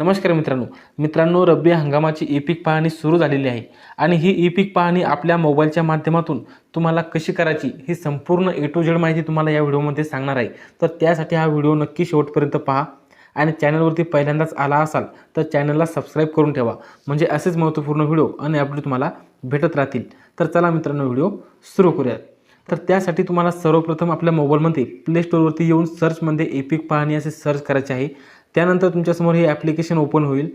नमस्कार मित्रांनो. मित्रांनो रब्बी हंगामाची ई पीक पाहणी सुरू झालेली आहे. आणि ही ई पीक पाहणी आपल्या मोबाईलच्या माध्यमातून तुम्हाला कशी करायची ही संपूर्ण ए टू झेड माहिती तुम्हाला या व्हिडिओमध्ये सांगणार आहे. तर त्यासाठी हा व्हिडिओ नक्की शेवटपर्यंत पहा. आणि चॅनलवरती पहिल्यांदाच आला असाल तर चॅनलला सबस्क्राईब करून ठेवा. म्हणजे असेच महत्त्वपूर्ण व्हिडिओ आणि अपडेट तुम्हाला भेटत राहतील. तर चला मित्रांनो व्हिडिओ सुरू करूयात. तर त्यासाठी तुम्हाला सर्वप्रथम आपल्या मोबाईलमध्ये प्ले स्टोअरवरती येऊन सर्चमध्ये ए पीक पाहणी असे सर्च करायचे आहे. त्यानंतर तुमच्यासमोर हे ॲप्लिकेशन ओपन होईल.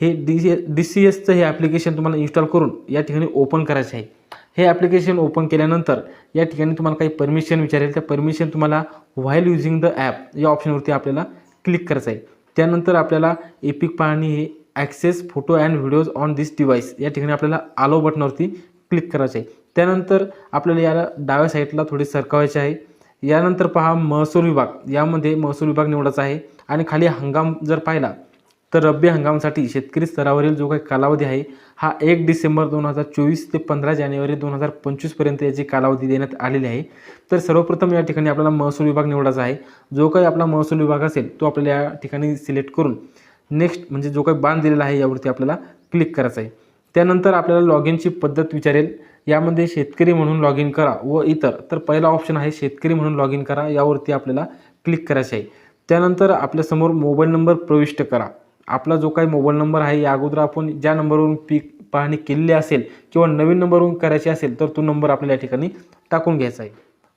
हे डी सी डी सी एसचं हे ॲप्लिकेशन तुम्हाला इन्स्टॉल करून या ठिकाणी ओपन करायचे आहे. हे ॲप्लिकेशन ओपन केल्यानंतर या ठिकाणी तुम्हाला काही परमिशन विचारेल. त्या परमिशन तुम्हाला व्हाईल युझिंग द ॲप या ऑप्शनवरती आपल्याला क्लिक करायचं आहे. त्यानंतर आपल्याला एपिक पाहणी हे access photo and videos on this device या ठिकाणी आपल्याला आलो बटनावरती क्लिक करायचं आहे. त्यानंतर आपल्याला याला डाव्या साईडला थोडे सरकवायचे आहे. यानंतर पहा महसूल विभाग. यामध्ये महसूल विभाग निवडायचा आहे. आणि खाली हंगाम जर पाहिला तर रब्बी हंगामासाठी शेतकरी स्तरावरील जो काही कालावधी आहे हा एक डिसेंबर दोन हजार चोवीस ते पंधरा जानेवारी दोन हजार पंचवीसपर्यंत याची कालावधी देण्यात आलेली आहे. तर सर्वप्रथम या ठिकाणी आपल्याला महसूल विभाग निवडायचा आहे. जो काही आपला महसूल विभाग असेल तो आपल्याला या ठिकाणी सिलेक्ट करून नेक्स्ट म्हणजे जो काही बांध दिलेला आहे यावरती आपल्याला क्लिक करायचा आहे. त्यानंतर आपल्याला लॉग इनची पद्धत विचारेल. यामध्ये शेतकरी म्हणून लॉग इन करा व इतर. तर पहिला ऑप्शन आहे शेतकरी म्हणून लॉग इन करा. यावरती आपल्याला क्लिक करायचे आहे. त्यानंतर आपल्यासमोर मोबाईल नंबर प्रविष्ट करा. आपला जो काही मोबाईल नंबर आहे या अगोदर आपण ज्या नंबरवरून पीक पाहणी केलेली असेल किंवा नवीन नंबरवरून करायची असेल तर तो नंबर आपल्याला या ठिकाणी टाकून घ्यायचा आहे.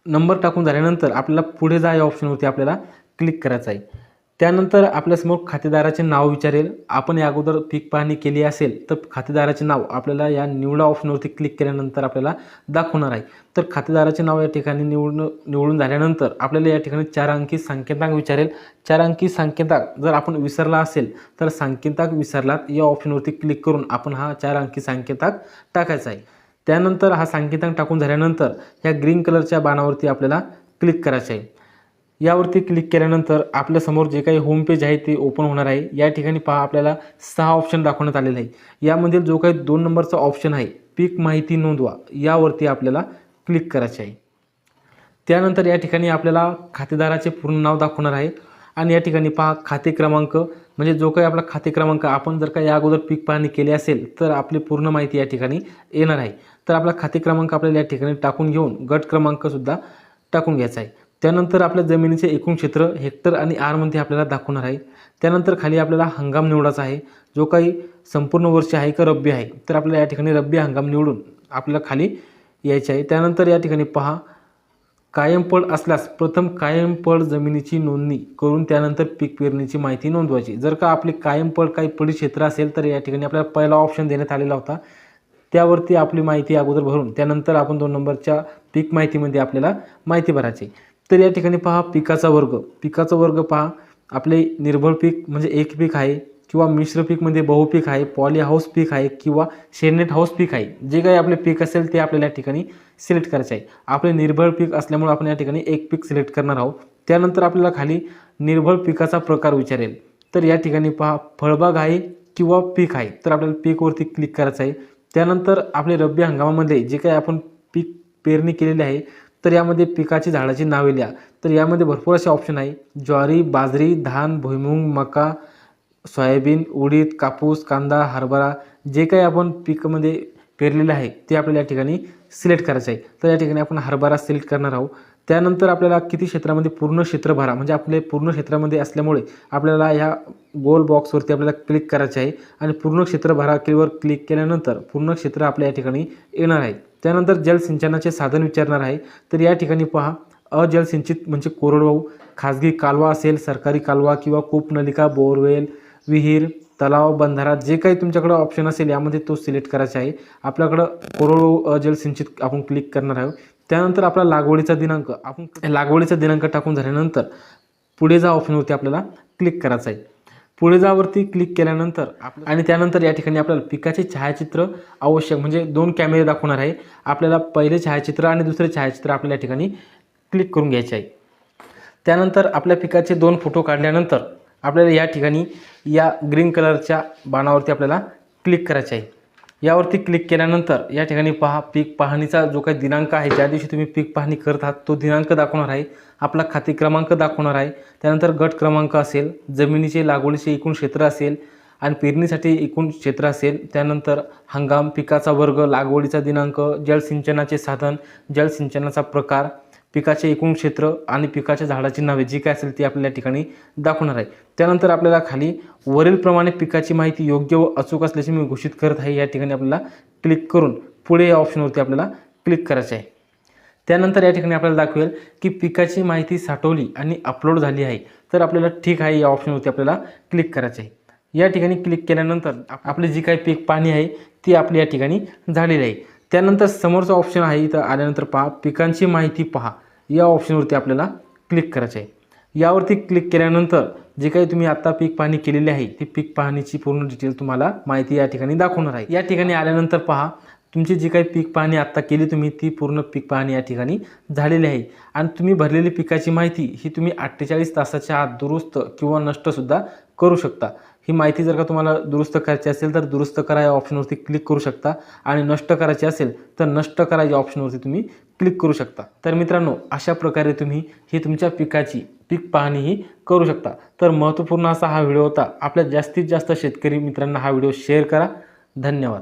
नंबर टाकून झाल्यानंतर आपल्याला पुढे जा या ऑप्शनवरती आपल्याला क्लिक करायचं आहे. त्यानंतर आपल्यासमोर खातेदाराचे नाव विचारेल. आपण या अगोदर पीक पाहणी केली असेल तर खातेदाराचे नाव आपल्याला या निवडा ऑप्शनवरती क्लिक केल्यानंतर आपल्याला दाखवणार आहे. तर खातेदाराचे नाव या ठिकाणी निवडून निवडून झाल्यानंतर आपल्याला या ठिकाणी चार अंकी संकेतांक विचारेल. चार अंकी संकेतांक जर आपण विसरला असेल तर संकेतांक विसरलात या ऑप्शनवरती क्लिक करून आपण हा चार अंकी संकेतांक टाकायचा आहे. त्यानंतर हा संकेतांक टाकून झाल्यानंतर ह्या ग्रीन कलरच्या बाणावरती आपल्याला क्लिक करायचे आहे. यावरती क्लिक केल्यानंतर आपल्यासमोर जे काही होम पेज आहे ते ओपन होणार आहे. या ठिकाणी पहा आपल्याला सहा ऑप्शन दाखवण्यात आलेले आहे यामधील जो काही दोन नंबरचा ऑप्शन आहे पीक माहिती नोंदवा यावरती आपल्याला क्लिक करायचे आहे. त्यानंतर या ठिकाणी आपल्याला खातेदाराचे पूर्ण नाव दाखवणार आहे. आणि या ठिकाणी पहा खाते क्रमांक म्हणजे जो काही आपला खाते क्रमांक आपण जर का या अगोदर पीक पाहणी केली असेल तर आपली पूर्ण माहिती या ठिकाणी येणार आहे. तर आपला खाते क्रमांक आपल्याला या ठिकाणी टाकून घेऊन गट क्रमांकसुद्धा टाकून घ्यायचा आहे. त्यानंतर आपल्या जमिनीचे एकूण क्षेत्र हेक्टर आणि आरमध्ये आपल्याला दाखवणार आहे. त्यानंतर खाली आपल्याला हंगाम निवडायचा आहे. जो काही संपूर्ण वर्ष आहे का रब्बी आहे तर आपल्याला या ठिकाणी रब्बी हंगाम निवडून आपल्याला खाली यायचे आहे. त्यानंतर या ठिकाणी पहा कायमपळ असल्यास प्रथम कायमपळ जमिनीची नोंदणी करून त्यानंतर पीक पेरणीची माहिती नोंदवायची. जर का आपली कायमपळ काही पडी क्षेत्र असेल तर या ठिकाणी आपल्याला पहिला ऑप्शन देण्यात आलेला होता. त्यावरती आपली माहिती अगोदर भरून त्यानंतर आपण दोन नंबरच्या पीक माहितीमध्ये आपल्याला माहिती भरायची तर या ठिकाणी पहा पिकाचा वर्ग. पिकाचा वर्ग पहा आपले निर्भळ पीक म्हणजे एक पीक आहे किंवा मिश्र पीकमध्ये बहुपीक आहे पॉली हाऊस पीक आहे किंवा शेडनेट हाऊस पीक आहे. जे काही आपले पीक असेल ते आपल्याला या ठिकाणी सिलेक्ट करायचे आहे. आपले निर्भळ पीक असल्यामुळे आपण या ठिकाणी एक पीक सिलेक्ट करणार आहोत. त्यानंतर आपल्याला खाली निर्भळ पिकाचा प्रकार विचारेल. तर या ठिकाणी पहा फळबाग आहे किंवा पीक आहे. तर आपल्याला पीकवरती क्लिक करायचं आहे. त्यानंतर आपले रब्बी हंगामामध्ये जे काही आपण पीक पेरणी केलेली आहे तर यामध्ये पिकाची झाडाची नावे लिहा. तर यामध्ये भरपूर असे ऑप्शन आहे. ज्वारी बाजरी धान भुईमुंग मका सोयाबीन उडीद कापूस कांदा हरभरा जे काही आपण पिकामध्ये पेरलेलं आहे ते आपल्याला या ठिकाणी सिलेक्ट करायचं आहे. तर या ठिकाणी आपण हरभरा सिलेक्ट करणार आहोत. त्यानंतर आपल्याला किती क्षेत्रामध्ये पूर्ण क्षेत्र भरा म्हणजे आपले पूर्ण क्षेत्रामध्ये असल्यामुळे आपल्याला ह्या गोल बॉक्सवरती आपल्याला क्लिक करायचे आहे. आणि पूर्ण क्षेत्र भरा क्लिवर क्लिक केल्यानंतर पूर्ण क्षेत्र आपल्या या ठिकाणी येणार आहे. त्यानंतर जलसिंचनाचे साधन विचारणार आहे. तर या ठिकाणी पहा अजलसिंचित म्हणजे कोरडवाहू खाजगी कालवा असेल सरकारी कालवा किंवा कूपनलिका बोरवेल विहीर तलाव बंधारा जे काही तुमच्याकडं ऑप्शन असेल यामध्ये तो सिलेक्ट करायचा आहे. आपल्याकडं कोरडवाहू अजलसिंचित आपण क्लिक करणार आहोत. त्यानंतर आपला लागवडीचा दिनांक आपण लागवडीचा दिनांक टाकून झाल्यानंतर पुढे जा ऑप्शनवरती आपल्याला क्लिक करायचं आहे. पुढे जावरती क्लिक केल्यानंतर आणि त्यानंतर या ठिकाणी आपल्याला पिकाचे छायाचित्र आवश्यक म्हणजे दोन कॅमेरे दाखवणार आहे. आपल्याला पहिले छायाचित्र आणि दुसरे छायाचित्र आपल्याला या ठिकाणी क्लिक करून घ्यायचे आहे. त्यानंतर आपल्या पिकाचे दोन फोटो काढल्यानंतर आपल्याला या ठिकाणी या ग्रीन कलरच्या बाणावरती आपल्याला क्लिक करायचे आहे. यावरती क्लिक केल्यानंतर या ठिकाणी पहा पीक पाहणीचा जो काही दिनांक आहे ज्या दिवशी तुम्ही पीक पाहणी करत आहात तो दिनांक दाखवणार आहे. आपला खाते क्रमांक दाखवणार आहे. त्यानंतर गट क्रमांक असेल जमिनीचे लागवडीचे एकूण क्षेत्र असेल आणि पेरणीसाठी एकूण क्षेत्र असेल. त्यानंतर हंगाम पिकाचा वर्ग लागवडीचा दिनांक जलसिंचनाचे साधन जलसिंचनाचा प्रकार पिकाचे एकूण क्षेत्र आणि पिकाच्या झाडाची नावे जी काय असेल ती आपल्याला या ठिकाणी दाखवणार आहे. त्यानंतर आपल्याला खाली वरीलप्रमाणे पिकाची माहिती योग्य व अचूक असल्याची मी घोषित करत आहे. या ठिकाणी आपल्याला क्लिक करून पुढे या ऑप्शनवरती आपल्याला क्लिक करायचे आहे. त्यानंतर या ठिकाणी आपल्याला दाखवेल की पिकाची माहिती साठवली आणि अपलोड झाली आहे. तर आपल्याला ठीक आहे या ऑप्शनवरती आपल्याला क्लिक करायचे आहे. या ठिकाणी क्लिक केल्यानंतर आपले आपली जी काही पीक पाणी आहे ती आपली या ठिकाणी झालेली आहे. त्यानंतर समोरचा ऑप्शन आहे इथं आल्यानंतर पहा. पिकांची माहिती पहा. या ऑप्शनवरती आपल्याला क्लिक करायचे आहे. यावरती क्लिक केल्यानंतर जे काही तुम्ही आत्ता पीक पाहणी केलेली आहे ती पीक पाहणीची पूर्ण डिटेल तुम्हाला माहिती या ठिकाणी दाखवणार आहे. या ठिकाणी आल्यानंतर पहा तुमची जी काही पीक पाहणी आत्ता केली तुम्ही ती पूर्ण पीक पाहणी या ठिकाणी झालेली आहे. आणि तुम्ही भरलेली पिकाची माहिती ही तुम्ही अठ्ठेचाळीस तासाच्या आत दुरुस्त किंवा नष्टसुद्धा करू शकता. ही माहिती जर का तुम्हाला दुरुस्त करायची असेल तर दुरुस्त करा या ऑप्शनवरती क्लिक करू शकता. आणि नष्ट करायची असेल तर नष्ट करा या ऑप्शनवरती तुम्ही क्लिक करू शकता. तर मित्रांनो अशा प्रकारे तुम्ही ही तुमच्या पिकाची पीक पाहणीही करू शकता. तर महत्त्वपूर्ण असा हा व्हिडिओ होता. आपल्या जास्तीत जास्त शेतकरी मित्रांना हा व्हिडिओ शेअर करा. धन्यवाद.